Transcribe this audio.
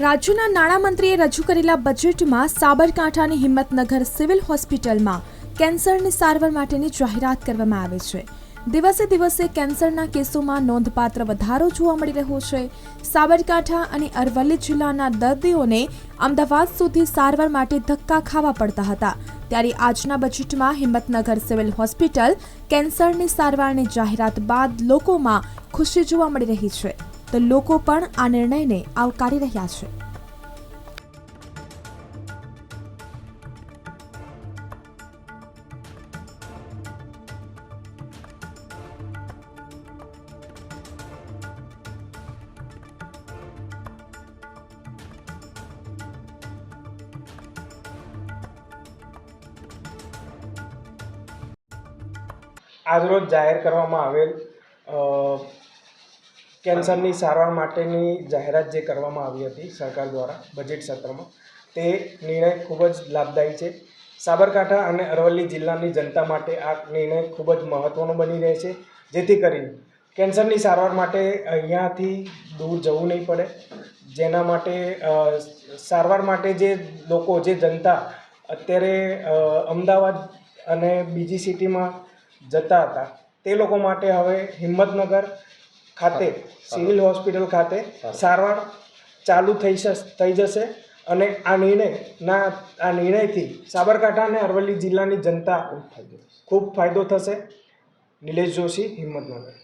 રાજ્યના નાણામંત્રીએ રજૂ કરેલા બજેટમાં સાબરકાંઠાની હિંમતનગર સિવિલ હોસ્પિટલમાં કેન્સરની સારવાર માટેની જાહેરાત કરવામાં આવી છે. દિવસે દિવસે કેન્સરના કેસોમાં નોંધપાત્ર વધારો જોવા મળી રહ્યો છે. સાબરકાંઠા અને અરવલ્લી જિલ્લાના દર્દીઓને અમદાવાદ સુધી સારવાર માટે ધક્કા ખાવા પડતા હતા. ત્યારે આજના બજેટમાં હિંમતનગર સિવિલ હોસ્પિટલ કેન્સરની સારવારની જાહેરાત બાદ લોકોમાં ખુશી જોવા મળી રહી છે. તો લોકો પણ આ નિર્ણયને આવકારી રહ્યા છે. આજરોજ જાહેર કરવામાં આવેલ કેન્સરની સારવાર માટેની જાહેરાત જે કરવામાં આવી હતી સરકાર દ્વારા બજેટ સત્રમાં, તે નિર્ણય ખૂબ જ લાભદાયી છે. સાબરકાંઠા અને અરવલ્લી જિલ્લાની જનતા માટે આ નિર્ણય ખૂબ જ મહત્ત્વનો બની રહે છે. જેથી કરીને કેન્સરની સારવાર માટે અહીંયાથી દૂર જવું નહીં પડે. જેના માટે સારવાર માટે જે લોકો, જે જનતા અત્યારે અમદાવાદ અને બીજી સિટીમાં જતા હતા, તે લોકો માટે હવે હિંમતનગર ખાતે સિવિલ હોસ્પિટલ ખાતે સારવાર ચાલુ થઈ થઈ જશે અને આ નિર્ણયના આ નિર્ણયથી સાબરકાંઠા અને અરવલ્લી જિલ્લાની જનતા ખૂબ ફાયદો થશે. નિલેશ જોશી હિંમતનગર.